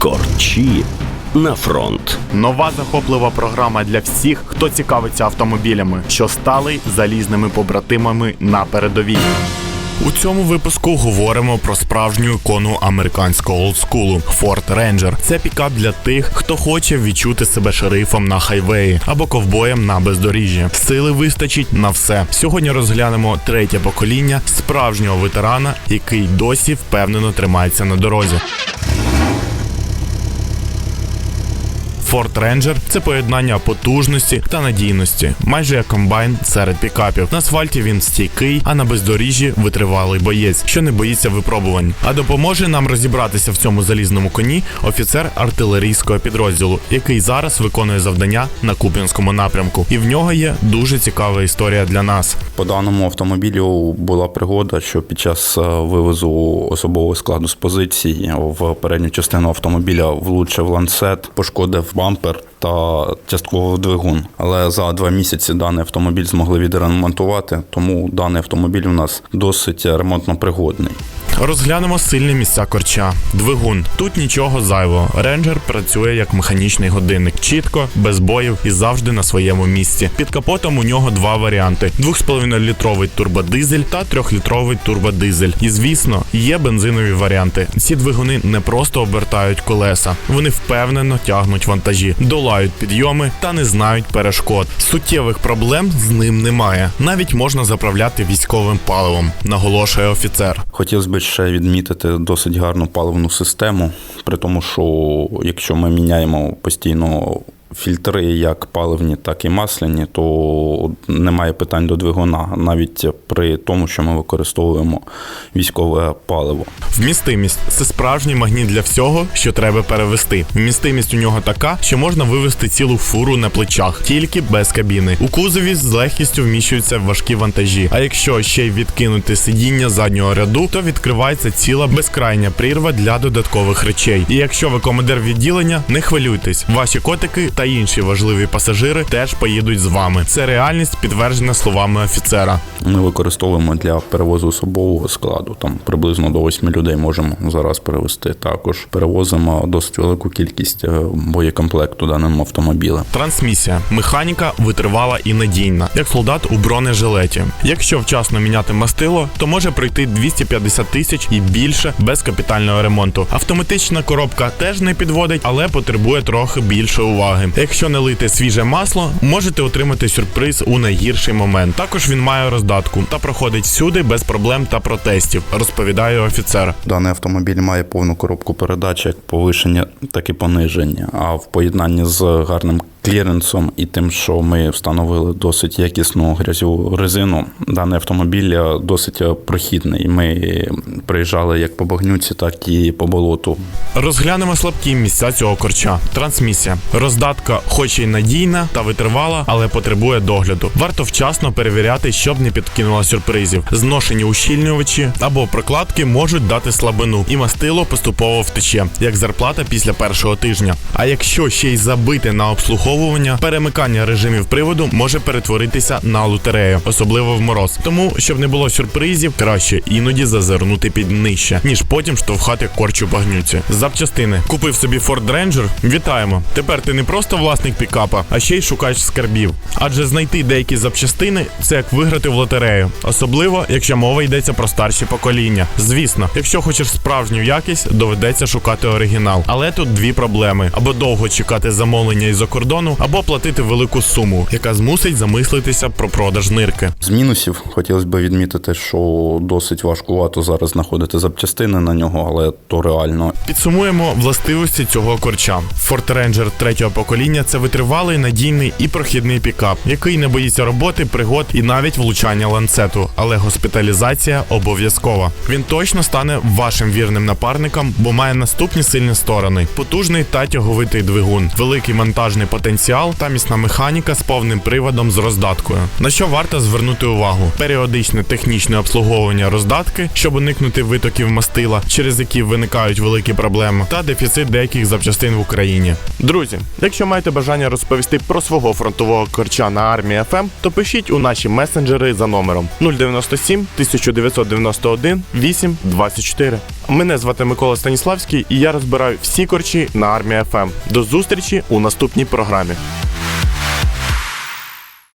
Корчі на фронт. Нова захоплива програма для всіх, хто цікавиться автомобілями, що стали залізними побратимами на передовій. У цьому випуску говоримо про справжню ікону американського олдскулу Ford Ranger. Це пікап для тих, хто хоче відчути себе шерифом на хайвеї або ковбоєм на бездоріжжі. Сили вистачить на все. Сьогодні розглянемо третє покоління справжнього ветерана, який досі впевнено тримається на дорозі. Ford Ranger – це поєднання потужності та надійності, майже як комбайн серед пікапів. На асфальті він стійкий, а на бездоріжжі витривалий боєць, що не боїться випробувань. А допоможе нам розібратися в цьому залізному коні офіцер артилерійського підрозділу, який зараз виконує завдання на Куп'янському напрямку. І в нього є дуже цікава історія для нас. По даному автомобілю була пригода, що під час е, вивозу особового складу з позиції в передню частину автомобіля влучив ланцет, пошкодив bumper. Та частково двигун. Але за два місяці даний автомобіль змогли відремонтувати, тому даний автомобіль у нас досить ремонтно пригодний. Розглянемо сильні місця корча. Двигун. Тут нічого зайвого. Ренджер працює як механічний годинник, чітко, без боїв і завжди на своєму місці. Під капотом у нього два варіанти: 2,5-літровий турбодизель та 3-літровий турбодизель. І звісно, є бензинові варіанти. Ці двигуни не просто обертають колеса, вони впевнено тягнуть вантажі, долають підйоми та не знають перешкод. Суттєвих проблем з ним немає. Навіть можна заправляти військовим паливом, наголошує офіцер. Хотів би ще відмітити досить гарну паливну систему, при тому, що якщо ми міняємо постійно фільтри як паливні, так і масляні, то немає питань до двигуна, навіть при тому, що ми використовуємо військове паливо. Вмістимість це справжній магніт для всього, що треба перевести. Вмістимість у нього така, що можна вивезти цілу фуру на плечах, тільки без кабіни. У кузові з легкістю вміщуються важкі вантажі. А якщо ще й відкинути сидіння заднього ряду, то відкривається ціла безкрайня прірва для додаткових речей. І якщо ви командир відділення, не хвилюйтесь, ваші котики та інші важливі пасажири теж поїдуть з вами. Це реальність підтверджена словами офіцера. Ми використовуємо для перевозу особового складу. Там приблизно до 8 людей можемо зараз перевезти. Також перевозимо досить велику кількість е, боєкомплекту даним автомобілем. Трансмісія. Механіка витривала і надійна, як солдат у бронежилеті. Якщо вчасно міняти мастило, то може пройти 250 тисяч і більше без капітального ремонту. Автоматична коробка теж не підводить, але потребує трохи більше уваги. Якщо не лити свіже масло, можете отримати сюрприз у найгірший момент. Також він має роздатку та проходить всюди без проблем та протестів, розповідає офіцер. Даний автомобіль має повну коробку передач як повишення, так і пониження. А в поєднанні з гарним кліренсом і тим, що ми встановили досить якісну грязю резину, даний автомобіль е, досить е, прохідний. Ми приїжджали як по багнюці, так і по болоту. Розглянемо слабкі місця цього корча. Трансмісія. Роздатка, хоч і надійна та витривала, але потребує догляду. Варто вчасно перевіряти, щоб не підкинула сюрпризів. Зношені ущільнювачі або прокладки можуть дати слабину, і мастило поступово втече, як зарплата після першого тижня. А якщо ще й забити на обслуговування, перемикання режимів приводу може перетворитися на лотерею, особливо в мороз. Тому, щоб не було сюрпризів, краще іноді зазирнути під нижче, ніж потім штовхати корчу багнюці. Запчастини. Купив собі Ford Ranger? Вітаємо! Тепер ти не просто власник пікапа, а ще й шукач скарбів. Адже знайти деякі запчастини це як виграти в лотерею, особливо якщо мова йдеться про старші покоління. Звісно, якщо хочеш справжню якість, доведеться шукати оригінал. Але тут дві проблеми: або довго чекати замовлення із-за кордону, або платити велику суму, яка змусить замислитися про продаж нирки. З мінусів хотілося б відмітити, що досить важкувато зараз знаходити запчастини на нього, але то реально. Підсумуємо властивості цього корча. Ford Ranger третього покоління це витривалий, надійний і прохідний пікап, який не боїться роботи, пригод і навіть влучання ланцету. Але госпіталізація обов'язкова. Він точно стане вашим вірним напарником, бо має наступні сильні сторони: потужний та тяговитий двигун, великий монтажний потенціал потенціал та міцна механіка з повним приводом з роздаткою. На що варто звернути увагу? Періодичне технічне обслуговування роздатки, щоб уникнути витоків мастила, через які виникають великі проблеми, та дефіцит деяких запчастин в Україні. Друзі, якщо маєте бажання розповісти про свого фронтового корча на армії ФМ, то пишіть у наші месенджери за номером 097 1991 8 24. Мене звати Микола Станіславський і я розбираю всі корчі на армії ФМ. До зустрічі у наступній програмі. yani.